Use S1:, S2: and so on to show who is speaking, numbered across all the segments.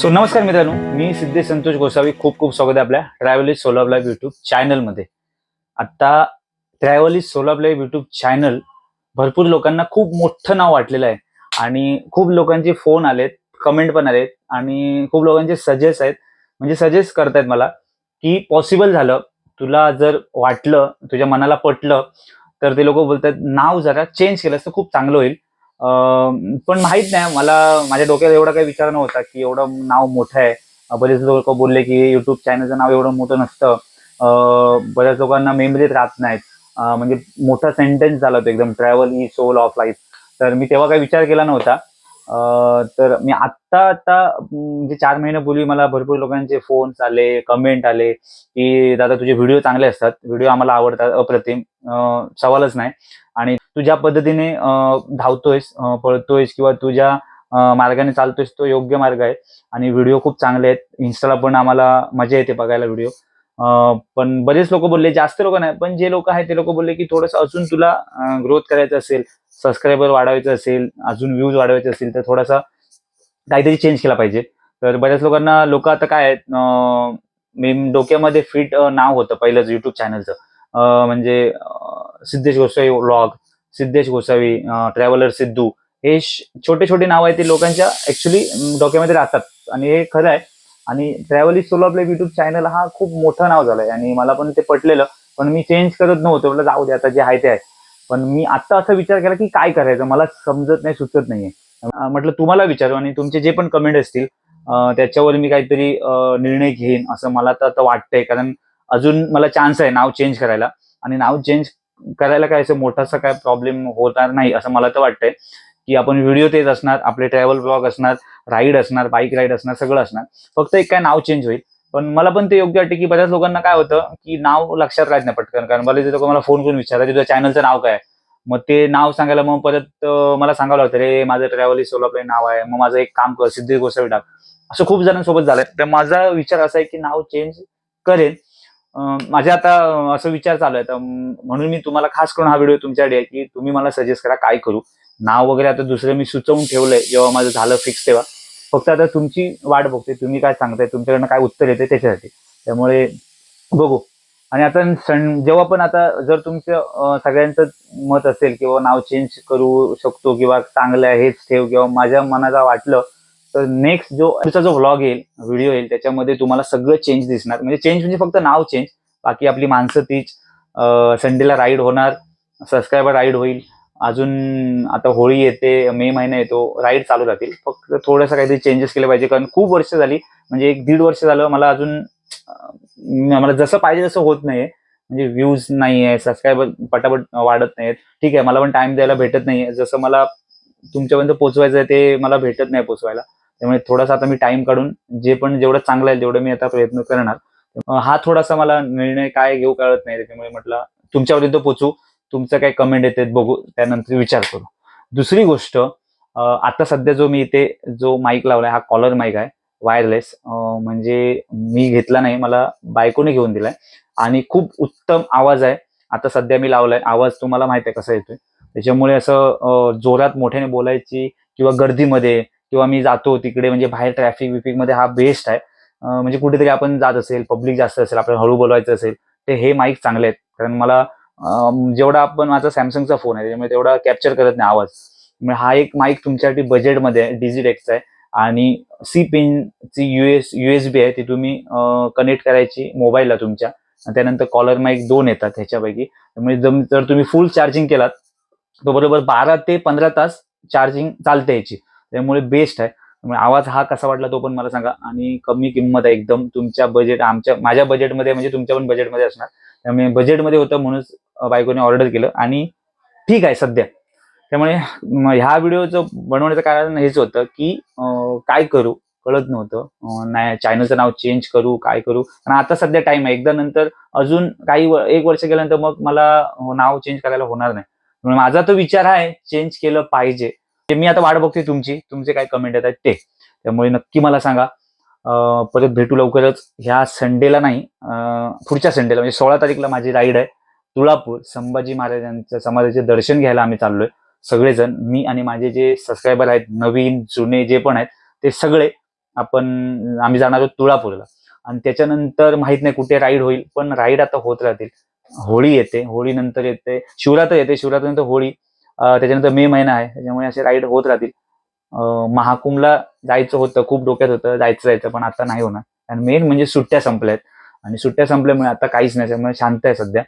S1: So नमस्कार मित्रांनो मी सिद्धेश संतोष गोसावी. खूप खूप स्वागत आहे आपल्या ट्रॅव्हल इज सोलाब लाईव्ह युट्यूब चॅनलमध्ये आता ट्रॅव्हल इज सोलाब लाईव्ह युट्यूब चॅनल भरपूर लोकांना खूप मोठं नाव वाटलेलं आहे. आणि खूप लोकांचे फोन आलेत कमेंट पण आलेत आणि खूप लोकांचे सजेस्ट आहेत. म्हणजे सजेस्ट करतायत मला की पॉसिबल झालं तुला जर वाटलं तुझ्या मनाला पटलं तर ते लोक बोलतात नाव जरा चेंज केलं तर खूप चांगलं होईल. पण माहीत नाही मला माझ्या डोक्यात एवढा काही विचार नव्हता की एवढं नाव मोठं आहे. बरेच लोक बोलले की युट्यूब चॅनलचं नाव एवढं मोठं नसतं. बऱ्याच लोकांना मेमरीत राहत नाहीत. म्हणजे मोठा सेंटेन्स झाला होता एकदम ट्रॅव्हल ही सोल ऑफ लाईफ तर मी तेव्हा काही विचार केला नव्हता. तर मी आत्ता आता म्हणजे चार महिन्यापूर्वी मला भरपूर लोकांचे फोन्स आले कमेंट आले की दादा तुझे व्हिडिओ चांगले असतात व्हिडिओ आम्हाला आवडतात अप्रतिम. सवालच नाही. आणि तू ज्या पद्धतीने धावतोयस पळतोयस किंवा तुझ्या मार्गाने चालतोयस तो योग्य मार्ग आहे. आणि व्हिडिओ खूप चांगले आहेत. इन्स्टाला पण आम्हाला मजा येते बघायला व्हिडिओ. पण बरेच लोक बोलले जास्त लोक नाही पण जे लोक आहेत ते लोक बोलले की थोडंसं अजून तुला ग्रोथ करायचं असेल सबस्क्रायबर वाढवायचं असेल अजून व्ह्यूज वाढवायचे असेल तर थोडासा काहीतरी चेंज केला पाहिजे. तर बऱ्याच लोकांना लोक आता काय आहेत मी डोक्यामध्ये फिट नाव होतं पहिलंच युट्यूब चॅनलचं म्हणजे सिद्धेश गोसावी व्लॉग सिद्धेश गोसावी ट्रॅव्हलर सिद्धू हे छोटे छोटे नाव आहेत ते लोकांच्या ऍक्च्युली डोक्यामध्ये राहतात. आणि हे खरं आहे. आणि ट्रॅव्हल इज सोलो आपल्या युट्यूब चॅनल हा खूप मोठं नाव झालंय. आणि मला पण ते पटलेलं. पण मी चेंज करत नव्हतो. म्हटलं जाऊ दे आता जे आहे ते आहे. पण मी आता असा विचार केला की काय करायचं? मला समजत नाही सुचत नाहीये. म्हटलं तुम्हाला विचारू आणि तुमचे जे पण कमेंट असतील त्याच्यावर मी काहीतरी निर्णय घेईन. असं मला तर आता वाटतंय. कारण अजून मला चान्स आहे नाव चेंज करायला. आणि नाव चेंज करायला काय असं मोठासा काय प्रॉब्लेम होणार नाही असं मला तर वाटतंय. की आपण व्हिडिओ तेच असणार आपले ट्रॅव्हल ब्लॉग असणार राईड असणार बाईक राईड असणार सगळं असणार. फक्त एक काय नाव चेंज होईल. पण मला पण ते योग्य वाटते की बऱ्याच लोकांना काय होतं की नाव लक्षात राहत नाही पटकन. कारण मला लोक मला फोन करून विचारतात की तुझ्या चॅनलचं नाव काय आहे? मग ते नाव सांगायला मग परत मला सांगावं लागतं रे माझं ट्रॅव्हल सोलापूर नाव आहे. मग माझं एक काम कर सिद्धी गोसावी टाक. असं खूप जणांसोबत झालंय. तर माझा विचार असा आहे की नाव चेंज करेन. माझ्या आता असं विचार चालू आहे तर म्हणून मी तुम्हाला खास करून हा व्हिडिओ तुमच्याकडे आहे की तुम्ही मला सजेस्ट करा काय करू. नाव वगैरे आता दुसरं मी सुचवून ठेवलंय जेव्हा माझं झालं फिक्स तेव्हा. फक्त आता तुमची वाट बघते तुम्ही काय सांगताय तुमच्याकडनं काय उत्तर येते त्याच्यासाठी. त्यामुळे बघू. आणि आता सण जेव्हा पण आता जर तुमचं सगळ्यांचं मत असेल किंवा नाव चेंज करू शकतो किंवा चांगलं आहे हेच ठेव किंवा माझ्या मनाला वाटलं तर नेक्स्ट जो तुमचा जो व्लॉग येईल व्हिडिओ येईल त्याच्यामध्ये तुम्हाला सगळं चेंज दिसणार. म्हणजे चेंज म्हणजे फक्त नाव चेंज बाकी आपली माणसं तीच. संडेला राईड होणार. सबस्क्रायबर राईड होईल. अजून आता होळी येते मे महिना येतो राईड चालू राहतील. फक्त थोडंसं काहीतरी चेंजेस केले पाहिजे. कारण खूप वर्ष झाली म्हणजे एक दीड वर्ष झालं मला अजून मला जसं पाहिजे तसं होत नाहीये. म्हणजे व्ह्यूज नाही आहे सबस्क्रायबर पटापट वाढत नाहीत ठीक आहे मला पण टाइम द्यायला भेटत नाहीये. जसं मला तुमच्यापर्यंत पोचवायचं आहे ते मला भेटत नाही पोचवायला. त्यामुळे थोडासा आता मी टाइम काढून जे पण जेवढं चांगलं आहे तेवढं मी आता प्रयत्न करणार. हा थोडासा मला निर्णय काय घेऊ कळत नाही त्याच्यामुळे म्हटलं तुमच्यापर्यंत पोचू. तुमचं काय कमेंट येते बघू त्यानंतर विचार करू. दुसरी गोष्ट आता सध्या जो मी इथे जो माईक लावलाय हा कॉलर माईक आहे वायरलेस म्हणजे मी घेतला नाही मला बायकोने घेऊन दिलाय. आणि खूप उत्तम आवाज आहे. आता सध्या मी लावलाय आवाज तुम्हाला माहीत आहे कसा येतोय. त्याच्यामुळे असं जोरात मोठ्याने बोलायची किंवा गर्दीमध्ये किंवा मी जातो तिकडे म्हणजे बाहेर ट्रॅफिक विफिकमध्ये हा बेस्ट आहे. म्हणजे कुठेतरी आपण जात असेल पब्लिक जास्त असेल आपल्याला हळू बोलवायचं असेल ते हे माईक चांगले आहेत. कारण मला जेवढा आपण माझा सॅमसंगचा फोन आहे त्याच्यामुळे तेवढा कॅप्चर करत नाही आवाज. हा एक माईक तुमच्यासाठी बजेटमध्ये आहे डिजिटेक्सचा आहे. आणि सी पिनची युएस युएसबी आहे ती तुम्ही कनेक्ट करायची मोबाईलला तुमच्या. त्यानंतर कॉलर माईक दोन येतात ह्याच्यापैकी. त्यामुळे जम- जर तुम्ही फुल चार्जिंग केलात तो बरोबर बारा ते पंधरा तास चार्जिंग चालते याची. त्यामुळे बेस्ट आहे. त्यामुळे आवाज हा कसा वाटला तो पण मला सांगा. आणि कमी किंमत आहे एकदम. तुमच्या बजेट आमच्या माझ्या बजेटमध्ये म्हणजे तुमच्या पण बजेटमध्ये असणार. त्यामुळे बजेटमध्ये होतं म्हणूनच बायकोने ऑर्डर केलं. आणि ठीक आहे सध्या. त्यामुळे ह्या व्हिडिओचं बनवण्याचं कारण हेच होतं की काय करू? कळत नव्हतं. नाही चॅनलचं नाव चेंज करू काय करू? आणि आता सध्या टाइम आहे. एकदा नंतर अजून काही व- एक वर्ष गेल्यानंतर मग मला नाव चेंज करायला होणार नाही. माझा तो विचार आहे चेंज केलं पाहिजे. मी आता वाट बघते तुमची. तुमचे काय कमेंट येतात ते. त्यामुळे नक्की मला सांगा. परत भेटू लवकरच. ह्या संडेला नाही पुढच्या संडेला म्हणजे सोळा तारीखला माझी राईड आहे. तुळापूर संभाजी महाराजांच्या समाजाचे दर्शन घ्यायला आम्ही चाललोय. सगळेजण मी आणि माझे जे सबस्क्रायबर आहेत नवीन जुने जे पण आहेत ते सगळे आपण आम्ही जाणार आहोत तुळापूरला. आणि त्याच्यानंतर माहीत नाही कुठे राईड होईल पण राईड आता होत राहतील. होळी येते. होळीनंतर येते. शिवरात्र येते. शिवरात्रीनंतर होळी. त्याच्यानंतर मे महिना आहे. त्याच्यामुळे असे राईड होत राहतील. महाकुंभला जायचं होतं खूप डोक्यात होतं जायचं जायचं पण आता नाही होणार. आणि मेन म्हणजे सुट्ट्या संपल्या आहेत. आणि सुट्ट्या संपल्यामुळे आता काहीच नाही त्यामुळे शांत आहे सध्या.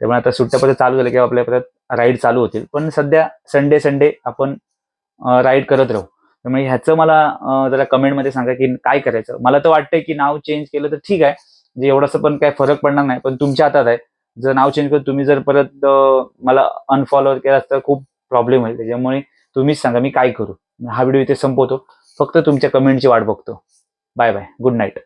S1: त्यामुळे आता सुट्ट्या परत चालू झाल्या किंवा आपल्या परत राईड चालू होतील. पण सध्या संडे संडे आपण राईड करत राहू. त्यामुळे ह्याचं मला जरा कमेंटमध्ये सांगा की काय करायचं? मला तर वाटतंय की नाव चेंज केलं तर ठीक आहे. म्हणजे एवढंसं पण काय फरक पडणार नाही पण तुमच्या हातात आहे. जर नाव चेंज करून तुम्ही जर परत मला अनफॉलो केला तर खूप प्रॉब्लेम होईल. त्याच्यामुळे तुम्हीच सांगा मी काय करू? हा व्हिडिओ इथे संपवतो. फक्त तुमच्या कमेंटची वाट बघतो. Bye bye good night